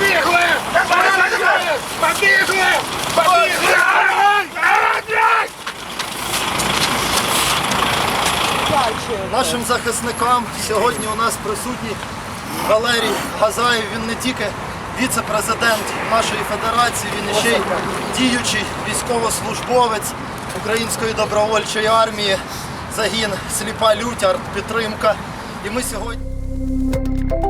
Побігли! Побігли! Побігли! Нашим захисникам сьогодні у нас присутній Валерій Газаєв. Він не тільки віце-президент нашої федерації, він ще й діючий військовослужбовець Української добровольчої армії. Загін сліпа лють, артпідтримка. І ми сьогодні.